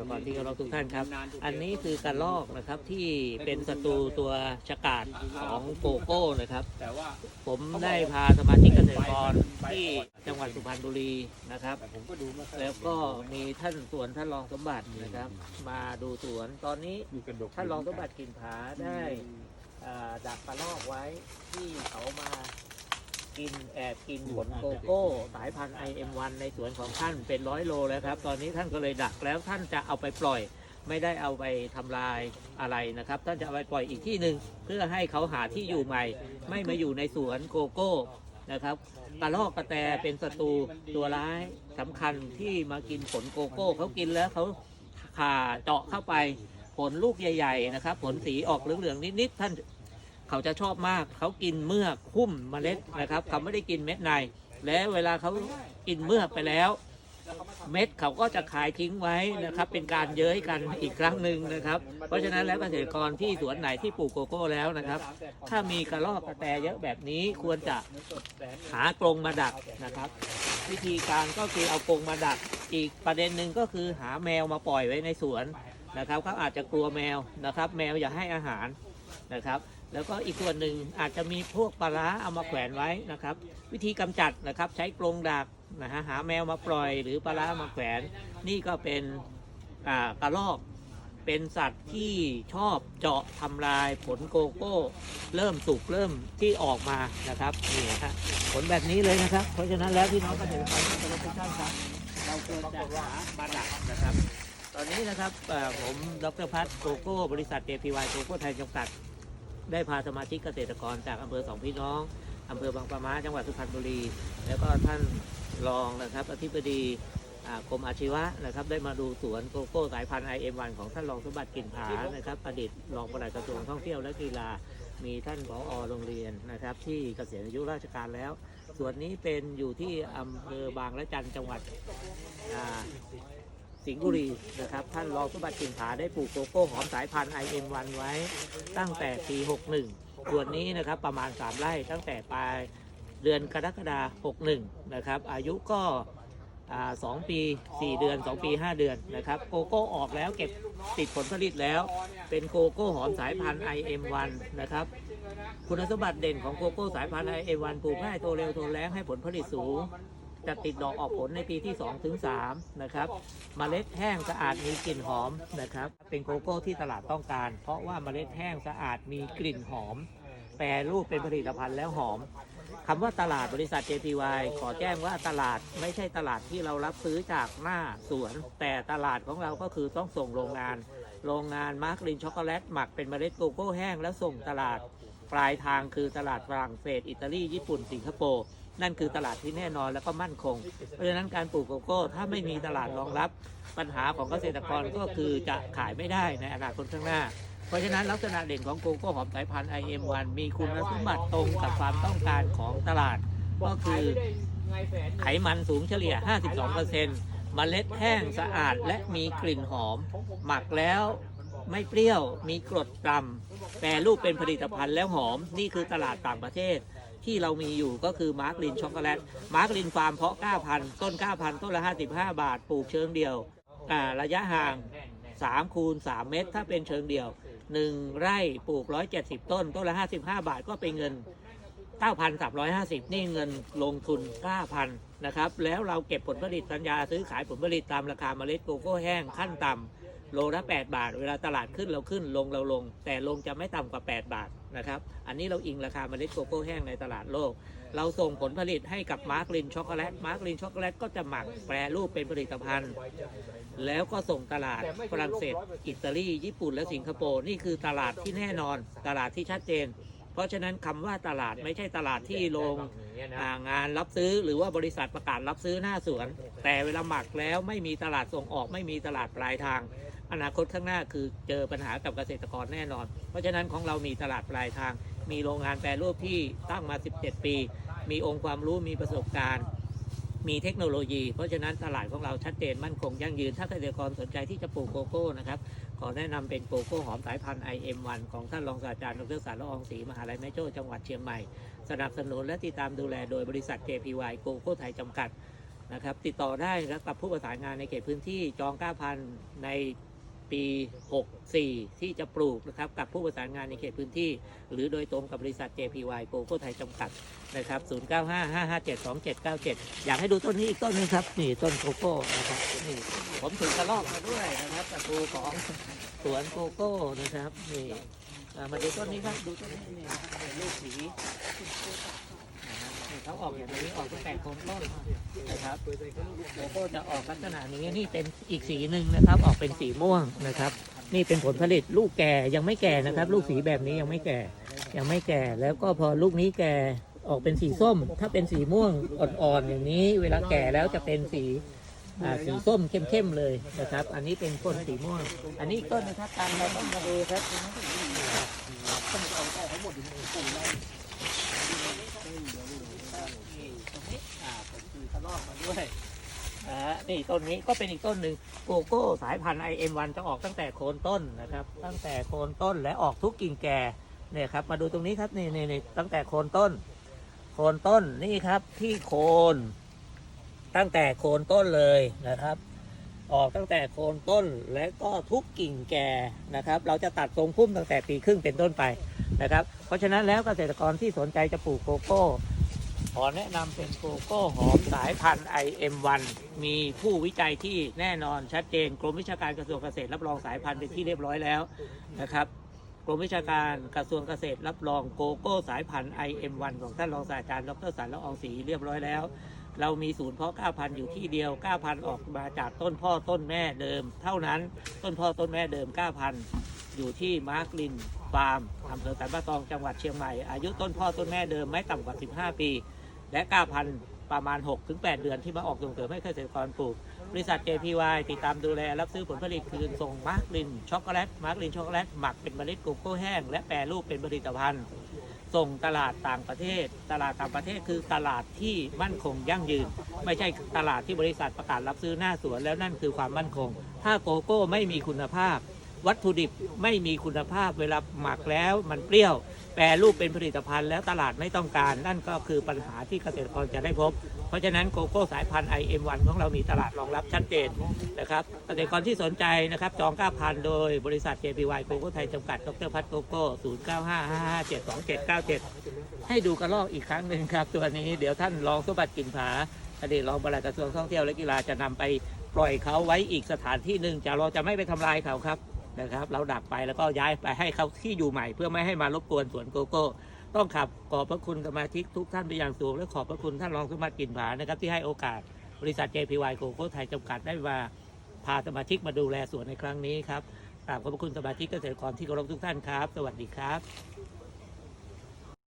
ตรกรที่เคารพทุกท่านครับ อันนี้คือกระลอกนะครับที่เป็นศัตรูตัวฉกาจของโกโก้นะครับแต่ว่าผมได้พาสมาชิกเกษตรกรที่จังหวัดสุพรรณบุรีนะครับแต่ผมก็ดูไม่ค่อยแล้วก็มีท่านสวนท่านรองสมบัตินะครับ มาดูสวนตอนนี้มีกระดกท่านรองสมบัติกลินผาได้อ่าดักกระลอกไว้ที่เขามา กินแอบกินผลโกโก้ สายพันธุ์ IM1 ในสวนของท่านเป็นร้อยโลแล้วครับ ตอนนี้ท่านก็เลยดักแล้วท่านจะเอาไปปล่อย ไม่ได้เอาไปทำลายอะไรนะครับ ท่านจะเอาไปปล่อยอีกที่หนึ่งเพื่อให้เขาหาที่อยู่ใหม่ ไม่มาอยู่ในสวนโกโก้นะครับกระลอกกระแตเป็นศัตรูตัวร้ายสำคัญที่มากินผลโกโก้เขากินแล้วเขาข่าเจาะเข้าไปผลลูกใหญ่ ๆ นะครับ ผลสีออกเหลืองๆนิดๆท่าน เขาจะชอบมากเขากินเมือกคุ้มเมล็ดนะครับเขาไม่ได้กินเม็ดใน และเวลาเขากินเมือกไปแล้ว เม็ดเขาก็จะขายทิ้งไว้นะครับ เป็นการเย้ยกันอีกครั้งหนึ่งนะครับ เพราะฉะนั้นแล้วเกษตรกรที่สวนไหนที่ปลูกโกโก้แล้วนะครับ ถ้ามีกระรอกกระแตเยอะแบบนี้ควรจะหากรงมาดักนะครับ วิธีการก็คือเอากรงมาดัก อีกประเด็นหนึ่งก็คือหาแมวมาปล่อยไว้ในสวนนะครับเขาอาจจะกลัวแมวนะครับ แมวอย่าให้อาหารนะครับ แล้วก็อีกส่วนหนึ่งอาจจะมีพวกปลาร้าเอามาแขวนไว้นะครับ วิธีกำจัดนะครับใช้กรงดักนะฮะหาแมวมาปล่อยหรือปลาร้ามาแขวน นี่ก็เป็นอ่ากระรอกเป็นสัตว์ที่ชอบเจาะทำลายผลโกโก้ เริ่มสุกเริ่มที่ออกมานะครับนี่นะฮะผลแบบนี้เลยนะครับ เพราะฉะนั้นแล้วพี่น้องเกษตรกรทุกท่านครับเราควรจะหามาดักนะครับ ตอนนี้นะครับผมดรพัฒน์โกโก้บริษัท JPY โกโก้ไทยจำกัด ได้พาสมาชิกเกษตรกรจากอำเภอสองพี่น้องอำเภอบางปะมาจังหวัดสุพรรณบุรี แล้วก็ท่านรองนะครับอธิบดีกรมอาชีวะนะครับได้มาดูสวนโกโก้สายพันธุ์ IM1 ของท่านรองสมบัติกลิ่นผานะครับประดิษฐ์รองปลัดกระทรวงท่องเที่ยวและกีฬามีท่านผอโรงเรียนนะครับ ที่เกษียณอายุราชการแล้ว ส่วนนี้เป็นอยู่ที่อำเภอบางละจันจังหวัด สิงห์บุรีนะครับ ท่านรองสมบัติกลิ่นผาได้ปลูกโกโก้หอมสายพันธุ์ IM1 ไว้ตั้งแต่ปี 61 ส่วนนี้นะครับประมาณ 3 ไร่ตั้งแต่ปลายเดือนกรกฎาคม61 นะครับ อายุก็สองปี 4 เดือน 2 ปี 5 เดือนนะครับโกโก้ออกแล้วเก็บติดผลผลิตแล้ว เป็นโกโก้หอมสายพันธุ์ IM1 นะครับคุณสมบัติเด่นของโกโก้สายพันธุ์ IM1 ปลูกง่ายโตเร็วโตแรงให้ผลผลิตสูง จะติดดอกออกผลในปีที่2ถึง3นะครับเมล็ดแห้งสะอาดมีกลิ่นหอมนะครับ เป็นโกโก้ที่ตลาดต้องการ เพราะว่าเมล็ดแห้งสะอาดมีกลิ่นหอม แปรรูปเป็นผลิตภัณฑ์แล้วหอมคำว่าตลาดบริษัท JPY ขอแจ้งว่าตลาดไม่ใช่ตลาดที่เรารับซื้อจากหน้าสวน แต่ตลาดของเราก็คือต้องส่งโรงงาน โรงงานมาร์กลินช็อกโกแลตหมักเป็นเมล็ดโกโก้แห้งแล้วส่งตลาด ปลายทางคือตลาดฝรั่งเศส อิตาลี ญี่ปุ่น สิงคโปร์ นั่นคือตลาดที่แน่นอนแล้วก็มั่นคง เพราะฉะนั้นการปลูกโกโก้ ถ้าไม่มีตลาดรองรับ ปัญหาของเกษตรกรก็คือจะขายไม่ได้ในอนาคตข้างหน้า เพราะฉะนั้นลักษณะเด่นของโกโก้หอมสายพันธุ์ IM1 มีคุณสมบัติตรงกับความต้องการของตลาด ก็คือไขมันสูงเฉลี่ย 52%เมล็ดแห้งสะอาดและมีกลิ่นหอม หมักแล้วไม่เปรี้ยว มีกรดต่ำแปรรูปเป็นผลิตภัณฑ์แล้วหอม นี่คือตลาดต่างประเทศ ที่เรามีอยู่ก็คือมาร์กลินช็อกโกแลตมาร์กลินฟาร์มเพาะ 9,000 ต้น 9,000 ต้นละ 55 บาท ปลูกเชิงเดียวอ่าระยะห่าง3คูณ3เมตร ถ้าเป็นเชิงเดียว 1 ไร่ปลูก 170 ต้น ต้นละ 55 บาทก็เป็นเงิน 9,350 นี่เงินลงทุน 9,000 นะครับ แล้วเราเก็บผลผลิตสัญญาซื้อขายผลผลิตตามราคาเมล็ดโกโก้แห้งขั้นต่ำ โลละ 8 บาท เวลาตลาดขึ้นเราขึ้นลงเราลง แต่ลงจะไม่ต่ำกว่า 8 บาทนะครับ อันนี้เราอิงราคาเมล็ดโกโก้แห้งในตลาดโลก เราส่งผลผลิตให้กับมาร์กลินช็อกโกแลต มาร์กลินช็อกโกแลตก็จะหมักแปรรูปเป็นผลิตภัณฑ์ แล้วก็ส่งตลาดฝรั่งเศส อิตาลี ญี่ปุ่น และสิงคโปร์ นี่คือตลาดที่แน่นอน ตลาดที่ชัดเจน เพราะฉะนั้นคำว่าตลาดไม่ใช่ตลาดที่ลงงานรับซื้อหรือว่าบริษัทประกาศรับซื้อหน้าสวน แต่เวลาหมักแล้วไม่มีตลาดส่งออกไม่มีตลาดปลายทาง อนาคตข้างหน้าคือเจอปัญหากับเกษตรกรแน่นอน เพราะฉะนั้นของเรามีตลาดปลายทาง มีโรงงานแปรรูปที่ตั้งมา 17 ปี มีองค์ความรู้มีประสบการณ์มีเทคโนโลยี เพราะฉะนั้นตลาดของเราชัดเจนมั่นคงยั่งยืน ถ้าเกษตรกรสนใจที่จะปลูกโกโก้นะครับ ขอแนะนำเป็นโกโก้หอมสายพันธุ์ IM1 ของท่านรองศาสตราจารย์ดรสารละอองศรีมหาลัยแม่โจ้จังหวัดเชียงใหม่ สนับสนุนและติดตามดูแลโดยบริษัท JPY โกโก้ไทยจำกัดนะครับ ติดต่อได้นะครับกับผู้ประสานงานในเขตพื้นที่จอง9,000ใน ปี 64 ที่จะปลูกนะครับกับผู้ประสานงานในเขตพื้นที่ หรือโดยตรงกับบริษัท JPY โกโก้ไทยจำกัดนะครับ 0955572797 อยากให้ดูต้นนี้อีกต้นนึงครับ นี่ต้นโกโก้นะครับนี่ผมถือกระรอกมาด้วยนะครับตะปูของสวนโกโก้นะครับนี่มาดูต้นนี้ครับดูต้นนี้นี่ลูกสี เขาออกอย่างนี้ออกตั้งแต่โคนต้นนะครับโกโก้จะออกลักษณะนี้นี่เป็นอีกสีหนึ่งนะครับ ออกเป็นสีม่วงนะครับ นี่เป็นผลผลิตลูกแก่ยังไม่แก่นะครับ ลูกสีแบบนี้ยังไม่แก่ ยังไม่แก่แล้วก็พอลูกนี้แก่ออกเป็นสีส้ม ถ้าเป็นสีม่วงอ่อนๆอย่างนี้ เวลาแก่แล้วจะเป็นสีสีส้มเข้มๆเลยนะครับ อันนี้เป็นต้นสีม่วง อันนี้ต้นนะครับตามเราต้องมาดูครับอ่าผมคือกระรอกมาด้วยนะฮะนี่ต้นนี้ก็เป็นอีกต้นหนึ่งโกโก้สายพันธุ์ IM1 จะออกตั้งแต่โคนต้นนะครับ ตั้งแต่โคนต้นและออกทุกกิ่งแก่เนี่ยครับ มาดูตรงนี้ครับนี่นี่นี่ตั้งแต่โคนต้น โคนต้นนี่ครับที่โคนตั้งแต่โคนต้นเลยนะครับ ออกตั้งแต่โคนต้นและก็ทุกกิ่งแก่นะครับ เราจะตัดทรงพุ่มตั้งแต่ปีครึ่งเป็นต้นไปนะครับ เพราะฉะนั้นแล้วเกษตรกรที่สนใจจะปลูกโกโก้ ขอแนะนำเป็นโกโก้หอมสายพันธุ์ IM1 มีผู้วิจัยที่แน่นอนชัดเจน กรมวิชาการกระทรวงเกษตรรับรองสายพันธุ์เป็นที่เรียบร้อยแล้วนะครับกรมวิชาการกระทรวงเกษตรรับรองโกโก้สายพันธุ์ IM1 ของท่านรองศาสตราจารย์ดรสันละอองศรีเรียบร้อยแล้ว เรามีศูนย์เพาะ9,000อยู่ที่เดียว9,000ออกมาจากต้นพ่อต้นแม่เดิม เท่านั้นต้นพ่อต้นแม่เดิม9,000อยู่ที่มาร์กลินฟาร์มอำเภอสันป่าตองจังหวัดเชียงใหม่ อายุต้นพ่อต้นแม่เดิมไม่ต่ำกว่า 15 ปี และ 9,000 ประมาณ 6-8 เดือนที่มาออกส่งเสริมให้เกษตรกรปลูก บริษัท JPY ติดตามดูแล รับซื้อผลผลิตคืนส่งมาร์กลินช็อกโกแลตมาร์กลินช็อกโกแลตหมักเป็นเมล็ดโกโก้แห้ง และแปรรูปเป็นผลิตภัณฑ์ ส่งตลาดต่างประเทศ ตลาดต่างประเทศคือตลาดที่มั่นคงยั่งยืน ไม่ใช่ตลาดที่บริษัทประกาศรับซื้อหน้าสวนแล้วนั่นคือความมั่นคง ถ้าโกโก้ไม่มีคุณภาพ วัตถุดิบไม่มีคุณภาพเวลาหมักแล้วมันเปรี้ยว แปรรูปเป็นผลิตภัณฑ์แล้วตลาดไม่ต้องการ นั่นก็คือปัญหาที่เกษตรกรจะได้พบ เพราะฉะนั้นโกโก้สายพันธุ์ IM1 ของเรามีตลาดรองรับชัดเจนนะครับเกษตรกรที่สนใจนะครับจอง9,000โดยบริษัท JPY โกโก้ไทยจำกัดดรพัฒโกโก้0955572797 ให้ดูกระลอกอีกครั้งหนึ่งครับ ตัวนี้เดี๋ยวท่านรองสมบัติกลิ่นผาอดีตรองปลัดกระทรวงท่องเที่ยวและกีฬาจะนำไปปล่อยเขาไว้อีกสถานที่หนึ่งจะเราจะไม่ไปทำลายเขาครับ นะครับ เราดักไปแล้วก็ย้ายไปให้เขาที่อยู่ใหม่เพื่อไม่ให้มารบกวนสวนโกโก้ ต้องขับขอบพระคุณสมาชิกทุกท่านเป็นอย่างสูง และขอบพระคุณท่านรองสมบัติกินผานะครับที่ให้โอกาสบริษัท JPY โกโก้ไทยจำกัดได้มาพาสมาชิกมาดูแลสวนในครั้งนี้ครับกราบขอบพระคุณสมาชิกเกษตรกรที่เคารพทุกท่านครับ สวัสดีครับ